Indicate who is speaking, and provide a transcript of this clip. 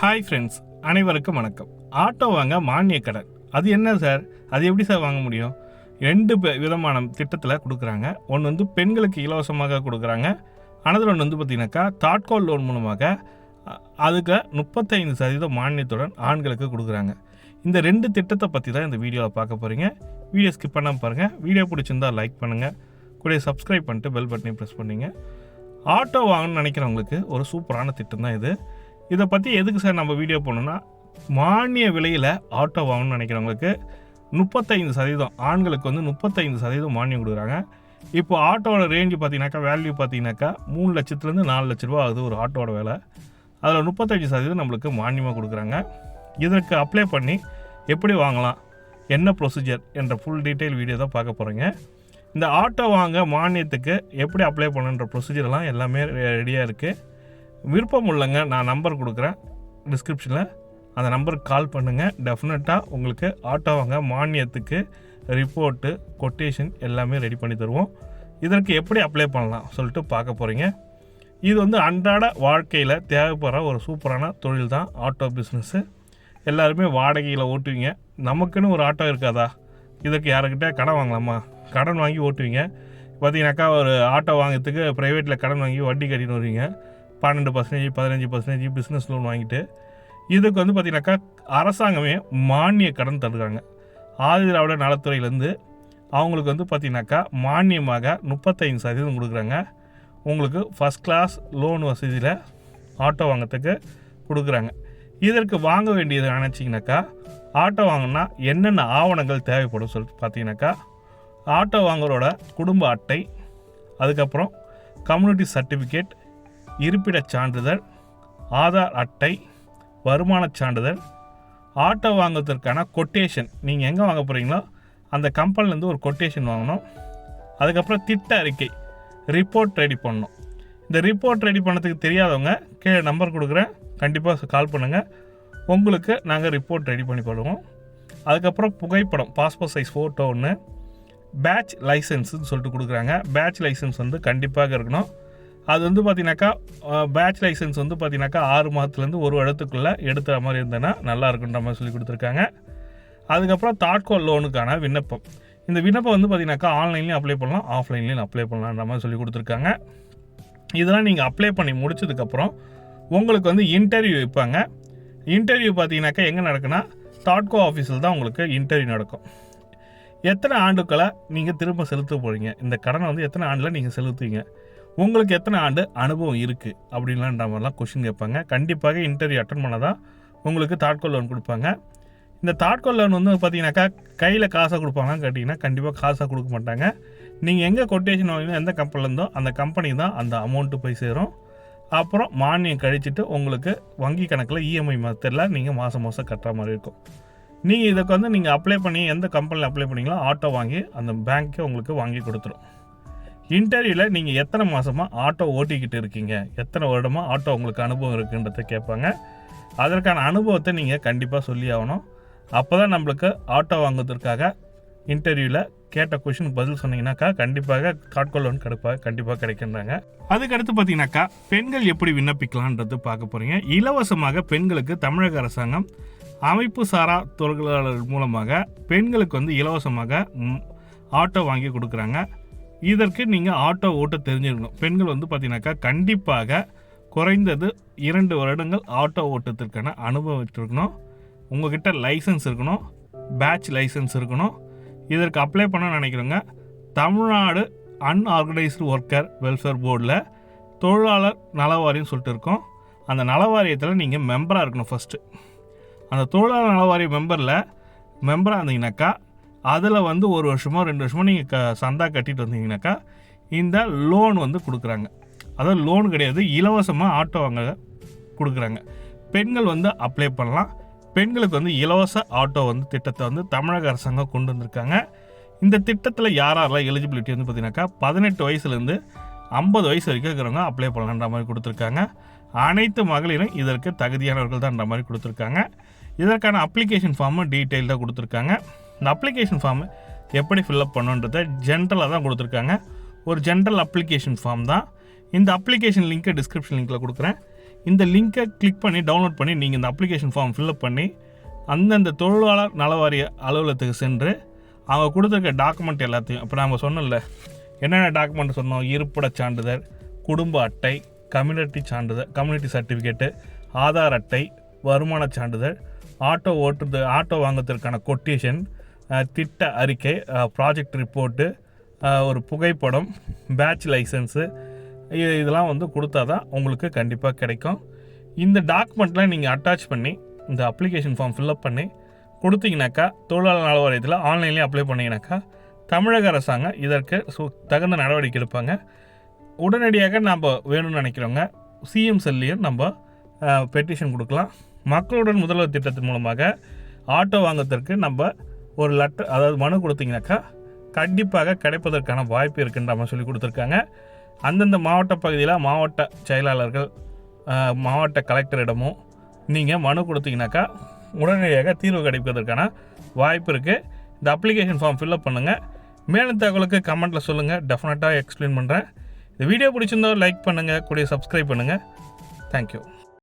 Speaker 1: Hi friends அனைவருக்கும் வணக்கம். Auto வாங்க மானிய கடன். அது என்ன சார்? அது எப்படி சார் வாங்க முடியும்? ரெண்டு விதமான திட்டத்தில் கொடுக்குறாங்க. ஒன்று வந்து பெண்களுக்கு இலவசமாக கொடுக்குறாங்க. அனதர் ஒன்று வந்து பார்த்தீங்கன்னாக்கா தாட்கோல் லோன் மூலமாக அதுக்கு முப்பத்தைந்து சதவீதம் மானியத்துடன் ஆண்களுக்கு கொடுக்குறாங்க. இந்த ரெண்டு திட்டத்தை பற்றி தான் இந்த வீடியோவில் பார்க்க போகிறீங்க வீடியோ ஸ்கிப் பண்ணாமல் பாருங்கள் வீடியோ பிடிச்சிருந்தா லைக் பண்ணுங்கள் கூட சப்ஸ்கிரைப் பண்ணிட்டு பெல் பட்டனையும் ப்ரெஸ் பண்ணிங்க. ஆட்டோ வாங்கணும்னு நினைக்கிறவங்களுக்கு ஒரு சூப்பரான திட்டம் தான் இது. இதை பற்றி எதுக்கு சார் நம்ம வீடியோ போடணுன்னா மானிய விலையில் ஆட்டோ வாங்கணும்னு நினைக்கிறவங்களுக்கு முப்பத்தைந்து சதவீதம் ஆண்களுக்கு வந்து முப்பத்தைந்து சதவீதம் மானியம் கொடுக்குறாங்க. இப்போ ஆட்டோவோட ரேஞ்சு பார்த்தீங்கன்னாக்கா வேல்யூ பார்த்தீங்கன்னாக்கா மூணு லட்சத்துலேருந்து நாலு லட்ச ரூபா ஆகுது ஒரு ஆட்டோட விலை. அதில் முப்பத்தஞ்சு சதவீதம் நம்மளுக்கு மானியமாக கொடுக்குறாங்க. இதற்கு அப்ளை பண்ணி எப்படி வாங்கலாம் என்ன ப்ரொசீஜர் என்ற ஃபுல் டீட்டெயில் வீடியோ தான் பார்க்க போகிறீங்க இந்த ஆட்டோ வாங்க மானியத்துக்கு எப்படி அப்ளை பண்ணுன்ற ப்ரொசீஜர்லாம் எல்லாமே ரெடியாக இருக்குது விருப்பம் உள்ளங்க நான் நம்பர் கொடுக்குறேன். டிஸ்கிரிப்ஷனில் அந்த நம்பருக்கு கால் பண்ணுங்கள் டெஃபினட்டாக உங்களுக்கு ஆட்டோ வாங்க மானியத்துக்கு ரிப்போர்ட்டு கொட்டேஷன் எல்லாமே ரெடி பண்ணி தருவோம். இதற்கு எப்படி அப்ளை பண்ணலாம் சொல்லிட்டு பார்க்க போகிறீங்க இது வந்து அன்றாட வாழ்க்கையில் தேவைப்படுற ஒரு சூப்பரான தொழில் தான் ஆட்டோ பிஸ்னஸ்ஸு எல்லாருமே வாடகையில் ஓட்டுவீங்க. நமக்குன்னு ஒரு ஆட்டோ இருக்காதா? இதுக்கு யாருக்கிட்ட கடன் வாங்கலாமா? கடன் வாங்கி ஓட்டுவீங்க. பார்த்தீங்கன்னாக்கா ஒரு ஆட்டோ வாங்கிறதுக்கு ப்ரைவேட்டில் கடன் வாங்கி வட்டி கட்டின்னு வருவீங்க. பன்னெண்டு பர்சன்டேஜ் பதினஞ்சு பர்சன்டேஜ் பிஸ்னஸ் லோன் வாங்கிட்டு இதுக்கு வந்து பார்த்தீங்கன்னாக்கா அரசாங்கமே மானிய கடன் தருகிறாங்க. ஆதிதிராவிட நலத்துறையிலேருந்து அவங்களுக்கு வந்து பார்த்தீங்கன்னாக்கா மானியமாக முப்பத்தைந்து சதவீதம் கொடுக்குறாங்க. உங்களுக்கு ஃபஸ்ட் கிளாஸ் லோன் வசதியில் ஆட்டோ வாங்கிறதுக்கு கொடுக்குறாங்க. இதற்கு வாங்க வேண்டியது நினச்சிங்கனாக்கா ஆட்டோ வாங்கினா என்னென்ன ஆவணங்கள் தேவைப்படும் சொல்லிட்டு பார்த்தீங்கன்னாக்கா ஆட்டோ வாங்குறோட குடும்ப அட்டை அதுக்கப்புறம் கம்யூனிட்டி சர்டிஃபிகேட் இருப்பிடச் சான்றிதழ் ஆதார் அட்டை வருமானச் சான்றிதழ் ஆட்டோ வாங்குவதற்கான கொட்டேஷன் நீங்கள் எங்கே வாங்க போகிறீங்களோ அந்த கம்பெனிலேருந்து ஒரு கொட்டேஷன் வாங்கணும். அதுக்கப்புறம் திட்ட அறிக்கை ரிப்போர்ட் ரெடி பண்ணணும். இந்த ரிப்போர்ட் ரெடி பண்ணதுக்கு தெரியாதவங்க கீழே நம்பர் கொடுக்குறேன். கண்டிப்பாக கால் பண்ணுங்கள் உங்களுக்கு நாங்கள் ரிப்போர்ட் ரெடி பண்ணி போடுவோம் அதுக்கப்புறம் புகைப்படம் பாஸ்போர்ட் சைஸ் ஃபோட்டோ ஒன்று பேட்ச் லைசன்ஸுன்னு சொல்லிட்டு கொடுக்குறாங்க. பேட்ச் லைசன்ஸ் வந்து கண்டிப்பாக இருக்கணும். அது வந்து பார்த்தீங்கன்னாக்கா பேட்ச் லைசன்ஸ் வந்து பார்த்தீங்கன்னாக்கா ஆறு மாதத்துலேருந்து ஒரு வருடத்துக்குள்ளே எடுத்த மாதிரி இருந்தேன்னா நல்லா இருக்குன்ற மாதிரி சொல்லி கொடுத்துருக்காங்க. அதுக்கப்புறம் தாட்கோ லோனுக்கான விண்ணப்பம். இந்த விண்ணப்பம் வந்து பார்த்தீங்கன்னாக்கா ஆன்லைன்லேயும் அப்ளை பண்ணலாம் ஆஃப்லைன்லேயும் அப்ளை பண்ணலான்ற மாதிரி சொல்லி கொடுத்துருக்காங்க. இதெல்லாம் நீங்கள் அப்ளை பண்ணி முடிச்சதுக்கப்புறம் உங்களுக்கு வந்து இன்டர்வியூ வைப்பாங்க. இன்டர்வியூ பார்த்தீங்கன்னாக்கா எங்கே நடக்குன்னா தாட்கோ ஆஃபீஸில் தான் உங்களுக்கு இன்டர்வியூ நடக்கும். எத்தனை ஆண்டுக்களை நீங்கள் திரும்ப செலுத்த போகிறீங்க இந்த கடனை வந்து எத்தனை ஆண்டில் நீங்கள் செலுத்துவீங்க? உங்களுக்கு எத்தனை ஆண்டு அனுபவம் இருக்குது அப்படின்லான்ற மாதிரிலாம் கொஷின் கேட்பாங்க. கண்டிப்பாக இன்டர்வியூ அட்டன் பண்ணால் தான் உங்களுக்கு தாட்கோல் லோன் கொடுப்பாங்க. இந்த தாட்கோல் லோன் வந்து பார்த்தீங்கன்னாக்கா கையில் காசை கொடுப்பாங்கன்னு கேட்டிங்கன்னா கண்டிப்பாக காசை கொடுக்க மாட்டாங்க. நீங்கள் எங்கே கொட்டேஷன் வாங்கினோ எந்த கம்பெனிலேருந்தோ அந்த கம்பெனி தான் அந்த அமௌண்ட்டு போய் சேரும். அப்புறம் மானியம் கழிச்சிட்டு உங்களுக்கு வங்கி கணக்கில் இஎம்ஐ மெத்தடில் நீங்கள் மாதம் மாதம் கட்டுற மாதிரி இருக்கும். நீங்கள் இதுக்கு வந்து நீங்கள் அப்ளை பண்ணி எந்த கம்பெனியில் அப்ளை பண்ணீங்களோ ஆட்டோ வாங்கி அந்த பேங்க்கே உங்களுக்கு வாங்கி கொடுத்துரும். இன்டர்வியூவில் நீங்கள் எத்தனை மாதமாக ஆட்டோ ஓட்டிக்கிட்டு இருக்கீங்க? எத்தனை வருடமாக ஆட்டோ உங்களுக்கு அனுபவம் இருக்குன்றத கேட்பாங்க. அதற்கான அனுபவத்தை நீங்கள் கண்டிப்பாக சொல்லி ஆகணும். அப்போ தான் நம்மளுக்கு ஆட்டோ வாங்குவதற்காக இன்டர்வியூவில் கேட்ட கொஷினுக்கு பதில் சொன்னீங்கன்னாக்கா கண்டிப்பாக காட்கோ லோன் கிடைப்பாக கண்டிப்பாக கிடைக்கின்றாங்க அதுக்கடுத்து பார்த்தீங்கன்னாக்கா பெண்கள் எப்படி விண்ணப்பிக்கலான்றது பார்க்க போகிறீங்க இலவசமாக பெண்களுக்கு தமிழக அரசாங்கம் அமைப்பு சாரா தொழிலாளர் மூலமாக பெண்களுக்கு வந்து இலவசமாக ஆட்டோ வாங்கி கொடுக்குறாங்க. இதற்கு நீங்கள் ஆட்டோ ஓட்ட தெரிஞ்சிருக்கணும். பெண்கள் வந்து பார்த்தீங்கன்னாக்கா கண்டிப்பாக குறைந்தது இரண்டு வருடங்கள் ஆட்டோ ஓட்டத்திற்கான அனுபவம் உங்கள்கிட்ட உங்ககிட்ட லைசன்ஸ் இருக்கணும். பேட்ச் லைசன்ஸ் இருக்கணும். இதற்கு அப்ளை பண்ண நினைக்கிறவங்க தமிழ்நாடு அன்ஆர்கனைஸ்டு ஒர்க்கர் வெல்ஃபேர் போர்டில் தொழிலாளர் நலவாரியம் சொல்லிட்டு இருக்கோம். அந்த நலவாரியத்தில் நீங்கள் மெம்பராக இருக்கணும் ஃபஸ்ட்டு அந்த தொழிலாளர் நலவாரிய மெம்பரில் மெம்பராக இருந்தீங்கன்னாக்கா அதில் வந்து ஒரு வருஷமோ ரெண்டு வருஷமோ நீங்கள் க சந்தா கட்டிட்டு வந்தீங்கன்னாக்கா இந்த லோன் வந்து கொடுக்குறாங்க. அதாவது லோன் கிடையாது இலவசமாக ஆட்டோ வாங்க கொடுக்குறாங்க. பெண்கள் வந்து அப்ளை பண்ணலாம். பெண்களுக்கு வந்து இலவச ஆட்டோ வந்து திட்டத்தை வந்து தமிழக அரசாங்கம் கொண்டு வந்திருக்காங்க. இந்த திட்டத்தில் யாரெல்லாம் எலிஜிபிலிட்டி வந்து பார்த்தீங்கன்னாக்கா பதினெட்டு வயசுலேருந்து ஐம்பது வயசு வரைக்கும் இருக்கிறவங்க அப்ளை பண்ணலான்ற மாதிரி கொடுத்துருக்காங்க. அனைத்து மகளிரும் இதற்கு தகுதியானவர்கள் தான்ன்ற மாதிரி கொடுத்துருக்காங்க. இதற்கான அப்ளிகேஷன் ஃபார்மு டீட்டெயில்டாக கொடுத்துருக்காங்க. இந்த அப்ளிகேஷன் ஃபார்மு எப்படி ஃபில்அப் பண்ணுன்றதை ஜென்ரலாக தான் கொடுத்துருக்காங்க. ஒரு ஜென்ரல் அப்ளிகேஷன் ஃபார்ம் தான். இந்த அப்ளிகேஷன் லிங்க்கை டிஸ்கிரிப்ஷன் லிங்க்கில் கொடுக்குறேன். இந்த லிங்கை கிளிக் பண்ணி டவுன்லோட் பண்ணி நீங்கள் இந்த அப்ளிகேஷன் ஃபார்ம் ஃபில்அப் பண்ணி அந்தந்த தொழிலாளர் நலவாரிய அலுவலகத்துக்கு சென்று அவங்க கொடுத்துருக்க டாக்குமெண்ட் எல்லாத்தையும் இப்போ நம்ம சொன்னோம்ல என்னென்ன டாக்குமெண்ட் சொன்னோம்? இருப்பிட சான்றிதழ் குடும்ப அட்டை கம்யூனிட்டி சான்றிதழ் கம்யூனிட்டி சர்டிஃபிகேட்டு ஆதார் அட்டை வருமான சான்றிதழ் ஆட்டோ ஓட்டுறது ஆட்டோ வாங்குறதுக்கான கொட்டேஷன் திட்ட அறிக்கை ப்ராஜெக்ட் ரிப்போர்ட்டு ஒரு புகைப்படம் பேட்ச் லைசன்ஸு இதெல்லாம் வந்து கொடுத்தா தான் உங்களுக்கு கண்டிப்பாக கிடைக்கும். இந்த டாக்குமெண்ட்லாம் நீங்கள் அட்டாச் பண்ணி இந்த அப்ளிகேஷன் ஃபார்ம் ஃபில்அப் பண்ணி கொடுத்தீங்கனாக்கா தொழிலாளர் நல வாரியத்தில் ஆன்லைன்லேயே அப்ளை பண்ணிங்கனாக்கா தமிழக அரசாங்கம் இதற்கு சு தகுந்த நடவடிக்கை எடுப்பாங்க. உடனடியாக நம்ம வேணும்னு நினைக்கிறவங்க சிஎம் செல்லையும் நம்ம பெட்டிஷன் கொடுக்கலாம். மக்களுடன் முதல்வர் திட்டத்தின் மூலமாக ஆட்டோ வாங்கத்திற்கு நம்ம ஒரு லெட்டர் அதாவது மனு கொடுத்தீங்கனாக்கா கண்டிப்பாக கிடைப்பதற்கான வாய்ப்பு இருக்குன்ற மாதிரி சொல்லி கொடுத்துருக்காங்க. அந்தந்த மாவட்ட பகுதியில் மாவட்ட செயலாளர்கள் மாவட்ட கலெக்டரிடமும் நீங்கள் மனு கொடுத்தீங்கனாக்கா உடனடியாக தீர்வு கிடைப்பதற்கான வாய்ப்பு இருக்குது இந்த அப்ளிகேஷன் ஃபார்ம் ஃபில்அப் பண்ணுங்கள் மேலும் தகவலுக்கு கமெண்ட்டில் சொல்லுங்கள் டெஃபினட்டாக எக்ஸ்பிளைன் பண்ணுறேன் இந்த வீடியோ பிடிச்சிருந்தோ லைக் பண்ணுங்கள் கூடிய சப்ஸ்கிரைப் பண்ணுங்கள் தேங்க்யூ